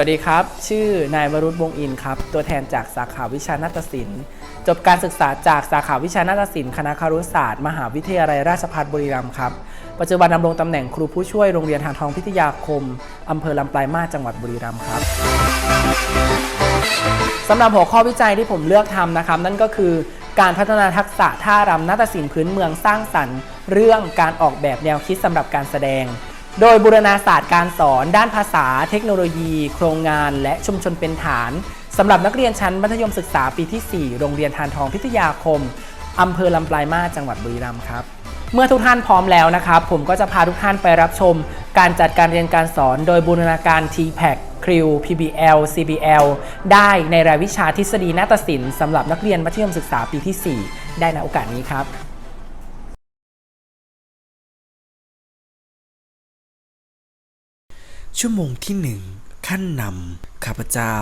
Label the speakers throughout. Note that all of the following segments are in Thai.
Speaker 1: วัสดีครับ ชื่อ นายวรุษวงอินครับ ตัวแทนจากสาขาวิชานาฏศิลป์ จบการศึกษาจากสาขาวิชานาฏศิลป์คณะคารุศาสตร์ มหาวิทยาลัยราชภัฏบุรีรัมย์ครับ ปัจจุบันดำรงตำแหน่งครูผู้ช่วยโรงเรียนทางทองพิทยาคม อำเภอลำปลายมาสจังหวัดบุรีรัมย์ครับสำหรับหัวข้อวิจัยที่ผมเลือกทำนะครับ นั่นก็คือการพัฒนาทักษะท่ารำนาฏศิลป์พื้นเมืองสร้างสรรค์ เรื่องการออกแบบแนวคิดสำหรับการแสดง โดยบูรณาศาสตร์การสอน ด้านภาษา เทคโนโลยี โครงงาน และชุมชนเป็นฐานสำหรับนักเรียนชั้นมัธยมศึกษาปีที่ 4 โรงเรียนทานทองพิทยาคมอำเภอลำปลายมาสจังหวัดบุรีรัมย์ครับ เมื่อทุกท่านพร้อมแล้วนะครับ ผมก็จะพาทุกท่านไปรับชม การจัดการเรียนการสอนโดยบูรณาการ TPAC คริว PBL CBL ได้ในรายวิชาทฤษฎีนาฏศิลป์สำหรับนักเรียนมัธยมศึกษาปีที่ 4 ได้ในโอกาสนี้ครับ
Speaker 2: ชั่วโมงที่หนึ่งขั้นนำข้าพเจ้า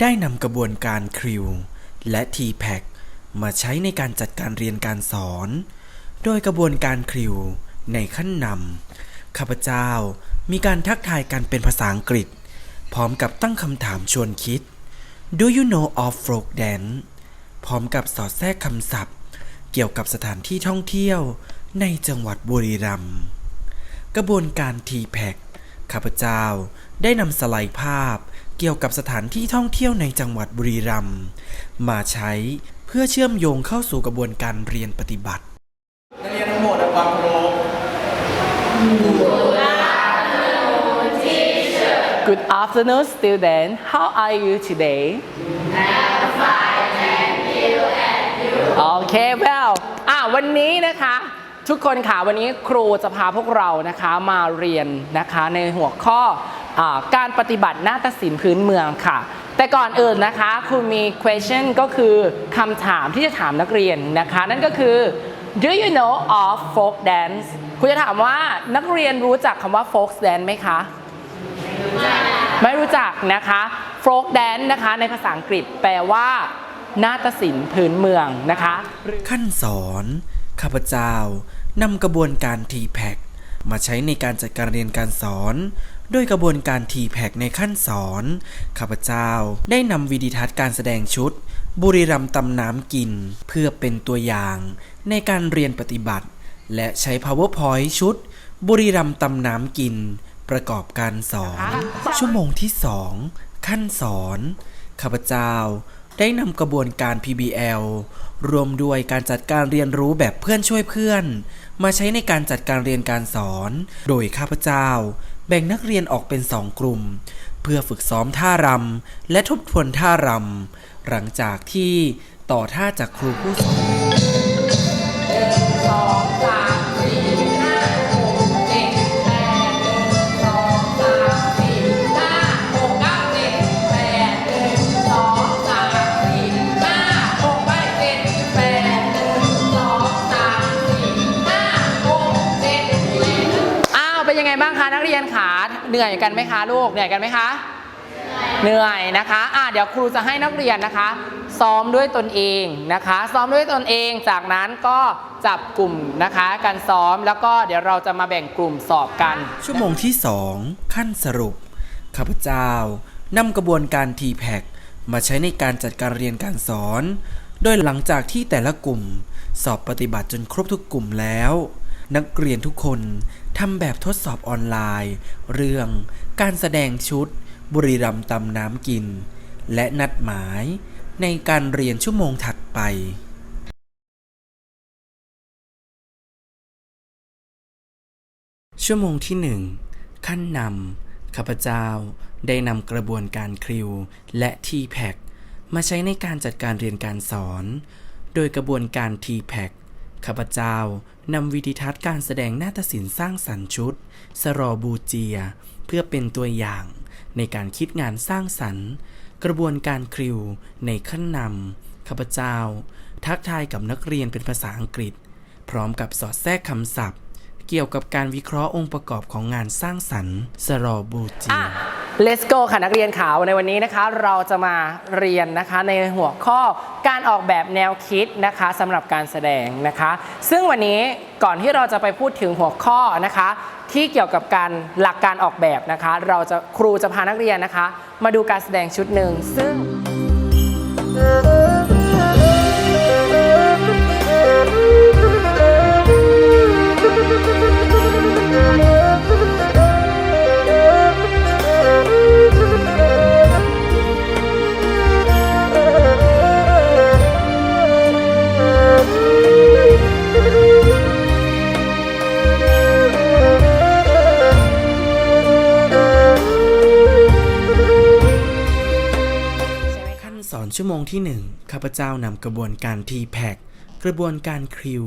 Speaker 2: ได้นำกระบวนการคริวและ t p a c มาใช้ในการจัดการเรียนการสอน โดยกระบวนการคริวในขั้นนำข้าพเจ้ามีการทักทายกันเป็นภาษาอังกฤษ พร้อมกับตั้งคำถามชวนคิด Do you know of folk dance พร้อมกับสอดแทรกคำศัพท์ เกี่ยวกับสถานที่ท่องเที่ยวในจังหวัดบุรีรัมย์กระบวนการ t p a c ข้าพเจ้าได้นำสไลด์ภาพเกี่ยวกับสถานที่ท่องเที่ยวในจังหวัดบุรีรัมย์มาใช้เพื่อเชื่อมโยงเข้าสู่กระบวนการเรียนปฏิบัติ
Speaker 1: นักเรียนทั้งหมดความเคารพ Good afternoon student how are you today I'm fine thank you and you Okay well อะวันนี้นะคะ ทุกคนค่ะวันนี้ครูจะพาพวกเรานะคะมาเรียนนะคะในหัวข้ออการปฏิบัตินาฏศิลป์พื้นเมืองค่ะ แต่ก่อนอื่นนะคะครูมี question ก็คือคำถามที่จะถามนักเรียนนะคะ นั่นก็คือ Do you know of folk dance คุณจะถามว่านักเรียนรู้จักคำว่า folk dance ไหมคะไม่รู้จักนะคะ folk dance นะคะในภาษาอังกฤษแปลว่านาฏศิลป์พื้นเมืองนะคะ
Speaker 2: ขั้นสอนข้าพเจ้า นำกระบวนการ t p a c มาใช้ในการจัดการเรียนการสอนโดยกระบวนการ t p a c ในขั้นสอน ข้าพเจ้าได้นำวิดีทัศน์การแสดงชุด บุรีรัมย์ตำน้ำกิน เพื่อเป็นตัวอย่างในการเรียนปฏิบัติ และใช้ powerpoint ชุด บุรีรัมย์ตำน้ำกิน ประกอบการสอน ชั่วโมงที่สองขั้นสอน ข้าพเจ้า ได้นำกระบวนการ PBL รวมด้วยการจัดการเรียนรู้แบบเพื่อนช่วยเพื่อน มาใช้ในการจัดการเรียนการสอน โดยข้าพเจ้า แบ่งนักเรียนออกเป็นสองกลุ่ม เพื่อฝึกซ้อมท่ารำและทบทวนท่ารำหลังจากที่ต่อท่าจากครูผู้สอน
Speaker 1: เหนื่อยกันไหมคะลูกเหนื่อยกันไหมคะเหนื่อยนะคะ อะเดี๋ยวครูจะให้นักเรียนนะคะ ซ้อมด้วยตนเองนะคะ ซ้อมด้วยตนเอง จากนั้นก็จับกลุ่มนะคะการซ้อมแล้วก็เดี๋ยวเราจะมาแบ่งกลุ่มสอบกัน
Speaker 2: ชั่วโมงที่ 2 ขั้นสรุป ข้าพเจ้านำกระบวนการ t p a c มาใช้ในการจัดการเรียนการสอน โดยหลังจากที่แต่ละกลุ่ม สอบปฏิบัติจนครบทุกกลุ่มแล้ว นักเรียนทุกคนทำแบบทดสอบออนไลน์ เรื่องการแสดงชุด บุรีรัมตำน้ำกิน และนัดหมายในการเรียนชั่วโมงถัดไปชั่วโมงที่หนึ่งขั้นนำข้าพเจ้าได้นำกระบวนการคริวและ t p a c มาใช้ในการจัดการเรียนการสอน โดยกระบวนการ t p a c ข้าพเจ้านำวิดีทัศน์การแสดงนาฏศิลป์สร้างสรรค์ชุด สรอบูเจีย เพื่อเป็นตัวอย่างในการคิดงานสร้างสรรค์ กระบวนการคริวในขั้นนำข้าพเจ้า ทักทายกับนักเรียนเป็นภาษาอังกฤษ พร้อมกับสอดแทรกคำศัพท์ เกี่ยวกับการวิเคราะห์องค์ประกอบของงานสร้างสรรค์สรอบูจี
Speaker 1: let's go ค่ะนักเรียนขาวในวันนี้นะคะ เราจะมาเรียนนะคะในหัวข้อการออกแบบแนวคิดนะคะสำหรับการแสดงนะคะ ซึ่งวันนี้ก่อนที่เราจะไปพูดถึงหัวข้อนะคะ ที่เกี่ยวกับการหลักการออกแบบนะคะ เราจะครูจะพานักเรียนนะคะ มาดูการแสดงชุดหนึ่งซึ่ง
Speaker 2: ชั่วโมงที่ 1 ข้าพเจ้านำกระบวนการ T-PAC กระบวนการ c ิว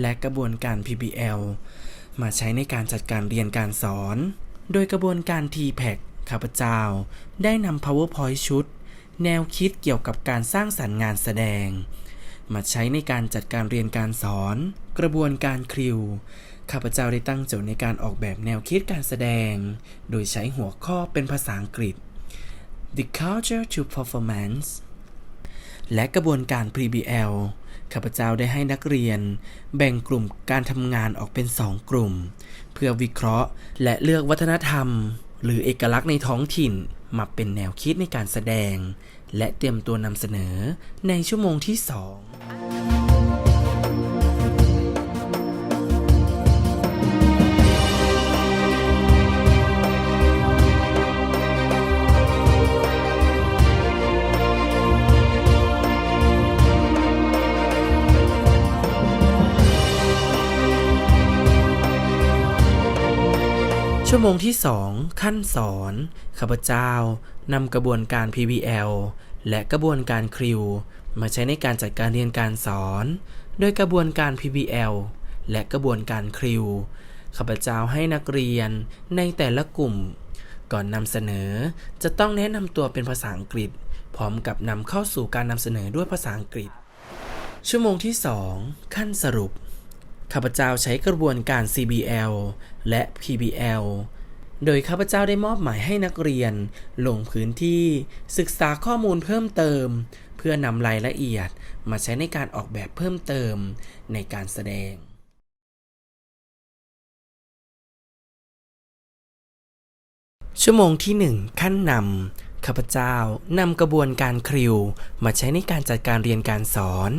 Speaker 2: และกระบวนการ PBL มาใช้ในการจัดการเรียนการสอน โดยกระบวนการ T-PAC ข้าพเจ้าได้นำ PowerPoint ชุด แนวคิดเกี่ยวกับการสร้างสรรค์งานแสดง มาใช้ในการจัดการเรียนการสอน กระบวนการคริวข้าพเจ้าได้ตั้งโจทย์ในการออกแบบแนวคิดการแสดง โดยใช้หัวข้อเป็นภาษาอังกฤษ The Culture to Performance และกระบวนการ PBL ข้าพเจ้าได้ให้นักเรียน แบ่งกลุ่มการทำงานออกเป็นสองกลุ่ม เพื่อวิเคราะห์และเลือกวัฒนธรรม หรือเอกลักษณ์ในท้องถิ่นมาเป็นแนวคิดในการแสดง และเตรียมตัวนำเสนอในชั่วโมงที่สอง ชั่วโมงที่ 2 ขั้นสอนข้าพเจ้านำกระบวนการ PBL และกระบวนการคริวมาใช้ในการจัดการเรียนการสอน โดยกระบวนการ PBL และกระบวนการคริวข้าพเจ้าให้นักเรียนในแต่ละกลุ่ม ก่อนนำเสนอจะต้องแนะนำตัวเป็นภาษาอังกฤษ พร้อมกับนำเข้าสู่การนำเสนอด้วยภาษาอังกฤษ ชั่วโมงที่ 2 ขั้นสรุปข้าพเจ้าใช้กระบวนการ CBL และ PBL โดยข้าพเจ้าได้มอบหมายให้นักเรียน ลงพื้นที่ศึกษาข้อมูลเพิ่มเติม เพื่อนำรายละเอียดมาใช้ในการออกแบบเพิ่มเติมในการแสดงชั่วโมงที่ 1 ขั้นนำข้าพเจ้านำกระบวนการคริวมาใช้ในการจัดการเรียนการสอน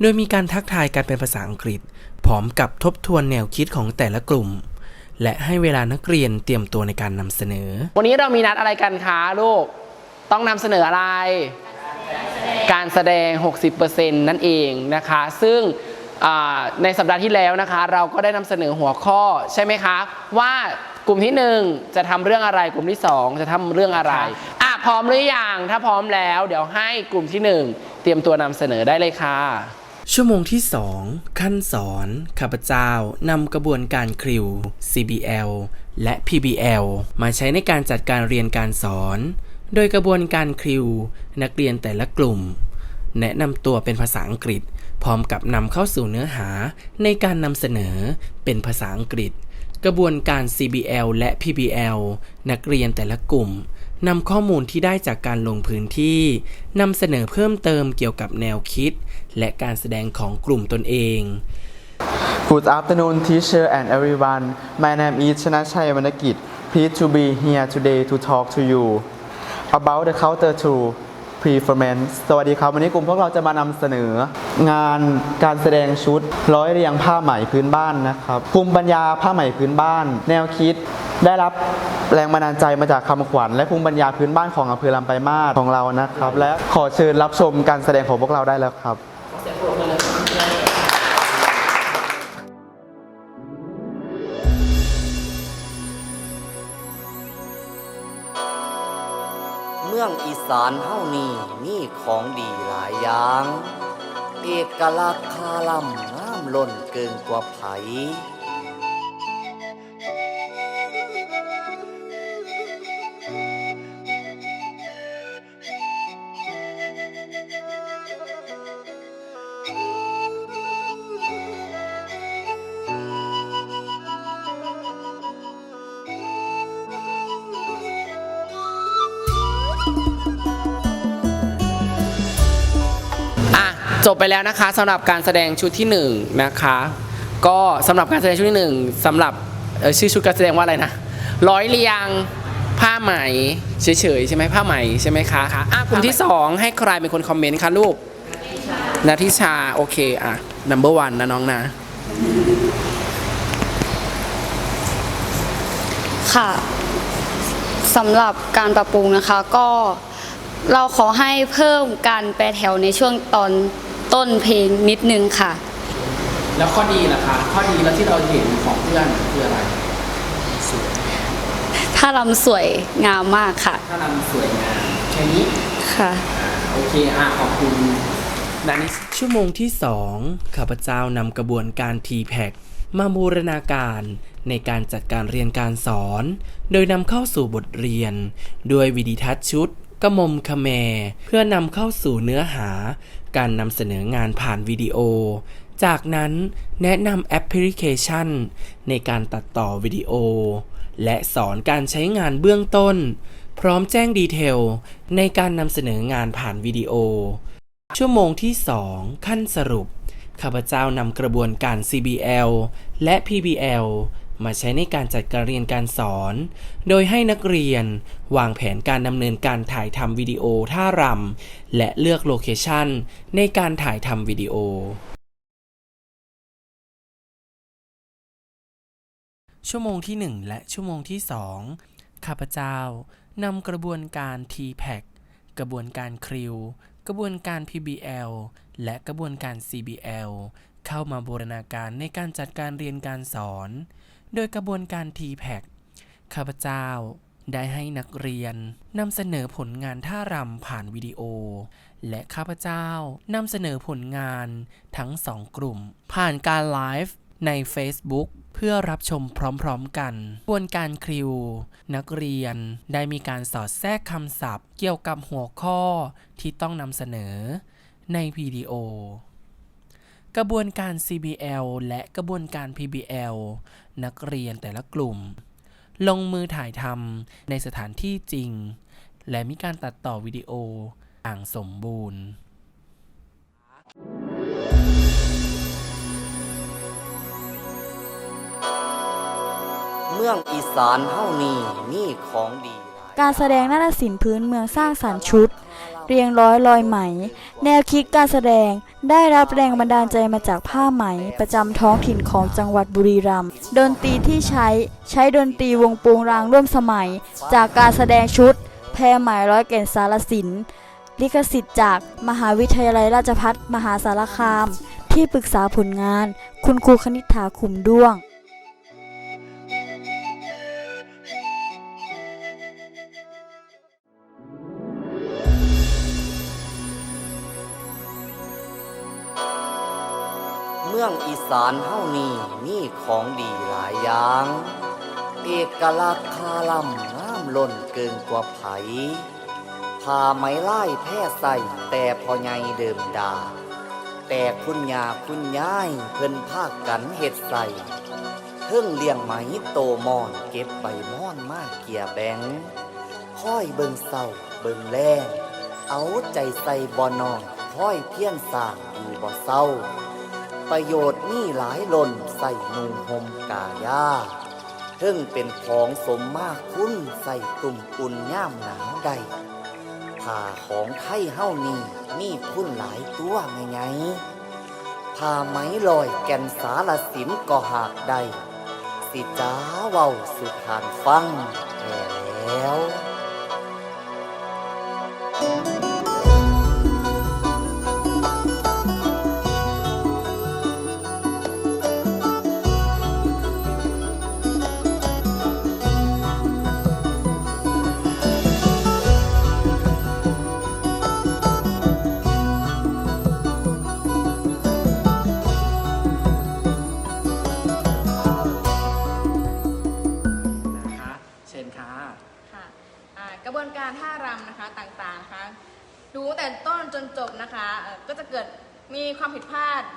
Speaker 2: โดยมีการทักทายกันเป็นภาษาอังกฤษ พร้อมกับทบทวนแนวคิดของแต่ละกลุ่ม และให้เวลานักเรียนเตรียมตัวในการนำเสนอ
Speaker 1: วันนี้เรามีนัดอะไรกันคะลูก ต้องนำเสนออะไร การแสดง 60%นั่นเองนะคะ ซึ่งในสัปดาห์ที่แล้วนะคะ เราก็ได้นำเสนอหัวข้อใช่ไหมคะ ว่ากลุ่มที่ 1 จะทำเรื่องอะไรกลุ่มที่ 2 จะทำเรื่องอะไรอะพร้อมหรือยังถ้าพร้อมแล้ว เดี๋ยวให้กลุ่มที่ 1 เตรียมตัวนำเสนอได้เลยค่ะ
Speaker 2: ชั่วโมงที่ 2 ขั้นสอนข้าพเจ้านำกระบวนการคริว CBL และ PBL มาใช้ในการจัดการเรียนการสอน โดยกระบวนการคริว นักเรียนแต่ละกลุ่ม แนะนำตัวเป็นภาษาอังกฤษ พร้อมกับนำเข้าสู่เนื้อหาในการนำเสนอเป็นภาษาอังกฤษ กระบวนการ CBL และ PBL นักเรียนแต่ละกลุ่ม นำข้อมูลที่ได้จากการลงพื้นที่นำเสนอเพิ่มเติมเกี่ยวกับแนวคิด และการแสดงของกลุ่มตนเอง
Speaker 3: Good afternoon, teacher and everyone. My name is ชนะชัย วรรณกิจ Pleased to be here today to talk to you about the counter to performance สวัสดีครับ วันนี้กลุ่มพวกเราจะมานำเสนองานการแสดงชุด ร้อยเรียงผ้าไหมพื้นบ้านนะครับภูมิปัญญาผ้าไหมพื้นบ้าน แนวคิดได้รับแรงบันดาลใจมาจากคำขวัญ และภูมิปัญญาพื้นบ้านของอำเภอลำปลายมาศของเรานะครับ และขอเชิญรับชมการแสดงของพวกเราได้แล้วครับ
Speaker 4: อีสานเฮานี่มีของดีหลายอย่าง เอกลักษณ์คาล่ำงามล้นเกินกว่าไผ
Speaker 1: จบไปแล้วนะคะสำหรับการแสดงชุดที่หนึ่งนะคะ ก็สำหรับการแสดงชุดที่หนึ่งสำหรับชื่อชุดการแสดงว่าอะไรนะร้อยเรียงผ้าไหมเฉยๆใช่ไหมผ้าไหมใช่ไหมคะอะกลุ่มที่สองให้ใครเป็นคนคอมเมนต์คะลูกนาทิชาโอเคอะ number one นะน้องนะ
Speaker 5: ค่ะสำหรับการปรับปรุงนะคะก็เราขอให้เพิ่มการแปลแถวในช่วงตอน ต้นเพลงนิดนึงค่ะ
Speaker 1: แล้วข้อดีล่ะคะข้อดีแล้วที่เราเห็นของเพื่อนคืออะไร
Speaker 5: ถ้ารำสวยงามมากค่ะ
Speaker 1: ถ้านำสวยงามแค่นี้
Speaker 5: ค่ะ
Speaker 1: โอเคอะขอบคุณนานิ
Speaker 2: ชั่วโมงที่ 2 ข้าพเจ้านำกระบวนการ t p a c มาบูรณาการในการจัดการเรียนการสอน โดยนำเข้าสู่บทเรียน ด้วยวิดีทัศน์ชุด กระมมคแมเพื่อนำเข้าสู่เนื้อหา การนำเสนองานผ่านวิดีโอ จากนั้นแนะนำแอปพลิเคชัน ในการตัดต่อวิดีโอ และสอนการใช้งานเบื้องต้น พร้อมแจ้งดีเทล ในการนำเสนองานผ่านวิดีโอ ชั่วโมงที่ 2 ขั้นสรุป ข้าพเจ้านำกระบวนการ CBL และ PBL มาใช้ในการจัดการเรียนการสอน โดยให้นักเรียนวางแผนการดำเนินการถ่ายทำวิดีโอท่ารำและเลือกโลเคชันในการถ่ายทำวิดีโอ ชั่วโมงที่ 1 และชั่วโมงที่ 2 ข้าพเจ้านำกระบวนการ TPAC กระบวนการคริวกระบวนการ PBL และกระบวนการ CBL เข้ามาบูรณาการในการจัดการเรียนการสอน โดยกระบวนการ TPAC ข้าพเจ้าได้ให้นักเรียนนำเสนอผลงานท่ารำผ่านวิดีโอ และข้าพเจ้านำเสนอผลงานทั้งสองกลุ่ม ผ่านการไลฟ์ใน Facebook เพื่อรับชมพร้อมๆกันกระบวนการคริว นักเรียนได้มีการสอดแทรกคำศัพท์ เกี่ยวกับหัวข้อที่ต้องนำเสนอในวิดีโอ กระบวนการ CBL และกระบวนการ PBL นักเรียนแต่ละกลุ่ม ลงมือถ่ายทำในสถานที่จริง และมีการตัดต่อวิดีโออย่างสมบูรณ์
Speaker 4: เมืองอีสานเฮานี่มีของดีหลาย
Speaker 6: การแสดงนาฏศิลป์พื้นเมืองสร้างสรรค์ชุด เรียงร้อยลอยไหม แนวคิดการแสดงได้รับแรงบันดาลใจมาจากผ้าไหม ประจำท้องถิ่นของจังหวัดบุรีรัมย์ดนตรีที่ใช้ใช้ดนตรีวงโปงรางร่วมสมัย จากการแสดงชุด แพรไหมร้อยแก่นสารสิน ลิขสิทธิ์จากมหาวิทยาลัยราชภัฏมหาสารคาม ที่ปรึกษาผลงาน คุณครูคณิษฐาขุมด้วง
Speaker 4: เมืองอีสานเฮานี่มีของดีหลายอย่าง เอกลักษณ์คาล่ำงามล้นเกินกว่าไผผ้าไหมไล่แพ่ใส่แต่พอใหญ่เดิมดา แต่คุณยาคุณยายเพิ่นภาคกันเฮ็ดใส่เพิ่งเลี้ยงไหมโตมอนเก็บใบม่อนมาเกียแบงค่อยเบิงเศร้าเบิงแลงเอาใจใส่บ่นอนค่อยเพี้ยนสร้างอยู่บ่เศร้า ประโยชน์นี่หลายล้นใส่นุ่งห่มกายาเพิ่งเป็นของสมมากคุณใส่ตุ่มอุ่นย่ามหนาวใดผ้าของไทยเฮ้านี่มีคุณหลายตัวไงไงผ้าไหมลอยแก่นสารสินก็หากได้สิจ้าเว้าสุดหานฟังแแล้ว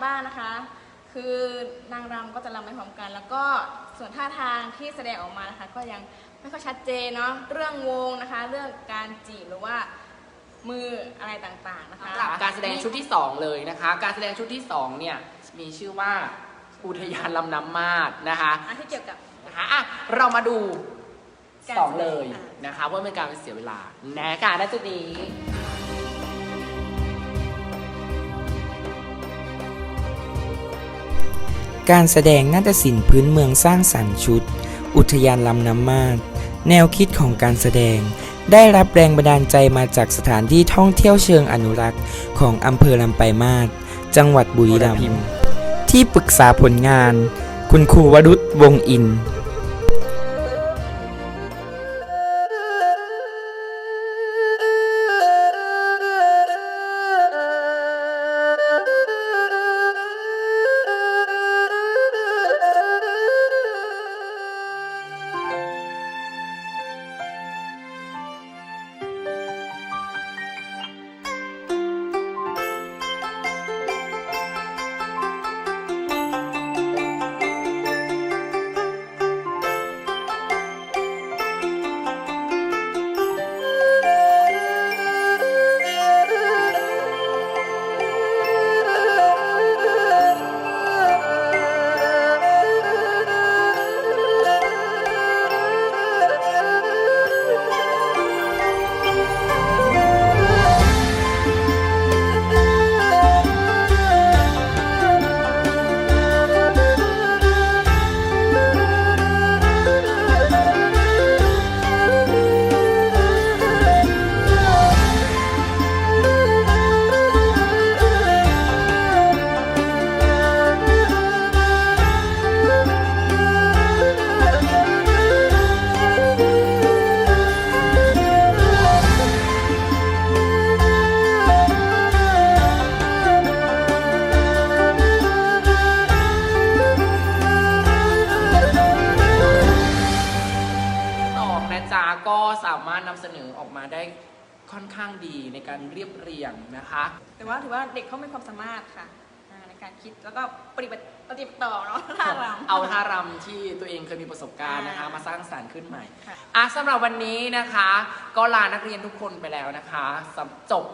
Speaker 7: บ้างนะคะ คือนางรำก็จะรำไม่พร้อมกัน แล้วก็ส่วนท่าทางที่แสดงออกมานะคะ ก็ยังไม่ค่อยชัดเจนเนาะเรื่องวงนะคะ เรื่องการจีบหรือว่ามืออะไรต่างๆนะคะ
Speaker 1: สำหรับการแสดงชุดที่ 2 เลยนะคะ การแสดงชุดที่ 2 เนี่ย มีชื่อว่าอุทยานลำน้ำมาดนะคะ
Speaker 7: อันที่เกี่ยวกับ
Speaker 1: นะคะอะเรามาดู
Speaker 7: การแสดง
Speaker 1: 2 เลย
Speaker 7: อะ
Speaker 1: นะคะเพื่อเป็นการไม่เสียเวลานะคะณจุดนี้
Speaker 8: การแสดงนาฏศิลป์พื้นเมืองสร้างสรรค์ชุด อุทยานลำน้ำมาดแนวคิดของการแสดง ได้รับแรงบันดาลใจมาจากสถานที่ท่องเที่ยวเชิงอนุรักษ์ ของอำเภอลำปลายมาศจังหวัดบุรีรัมย์ที่ปรึกษาผลงาน คุณครูวรุษวงศ์อิน
Speaker 1: ยบเรียงนะคะ
Speaker 7: แต่ว่าถือว่าเด็กเขามีความสามารถค่ะอ่าในการคิดแล้วก็ปฏิบัติปฏิบัติต่อเนาะท่ารำ
Speaker 1: เอาท่ารำที่ตัวเองเคยมีประสบการณ์นะคะ
Speaker 7: อ่าม
Speaker 1: มาสร้างสรรค์ขึ้นใหม่
Speaker 7: ค่ะ
Speaker 1: อะสำหรับวันนี้นะคะ ก็ลานักเรียนทุกคนไปแล้วนะคะสำจบ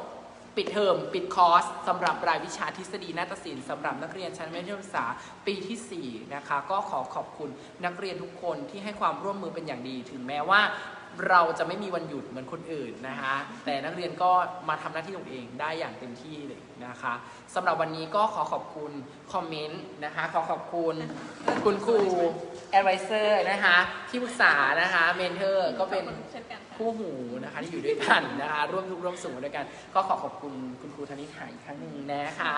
Speaker 1: ปิดเทอมปิดคอร์สสำหรับรายวิชาทฤษฎีนาฏศิลป์สำหรับนักเรียนชั้นมัธยมศึกษาปีที่ 4 นะคะ ก็ขอขอบคุณนักเรียนทุกคนที่ให้ความร่วมมือเป็นอย่างดี ถึงแม้ว่า เราจะไม่มีวันหยุดเหมือนคนอื่นนะคะแต่นักเรียนก็มาทำหน้าที่ของตัวเองได้อย่างเต็มที่เลยนะคะสำหรับวันนี้ก็ขอขอบคุณคอมเมนต์นะคะขอขอบคุณคุณครู advisor นะคะที่ปรึกษานะคะเมนเทอร์ก็เป็น
Speaker 7: เช่นกันค่ะ
Speaker 1: คู่หูนะคะที่อยู่ด้วยกันนะคะร่วมทุกข์ร่วมสุขมาด้วยกันก็ขอขอบคุณคุณครูธนิษฐาอีกครั้งหนึ่งนะคะ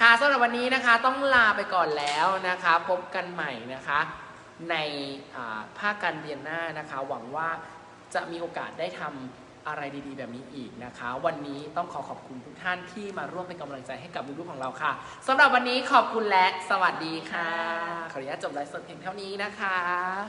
Speaker 1: ค่ะสำหรับวันนี้นะคะต้องลาไปก่อนแล้วนะคะพบกันใหม่นะคะในอ่าภาคการเรียนหน้านะคะ หวังว่า จะมีโอกาสได้ทำอะไรดีๆ แบบนี้อีกนะคะ วันนี้ต้องขอขอบคุณทุกท่านที่มาร่วมเป็นกำลังใจให้กับลูกๆของเราค่ะสำหรับวันนี้ขอบคุณและสวัสดีค่ะ ขออนุญาตจบไลฟ์สดเพียงเท่านี้นะคะ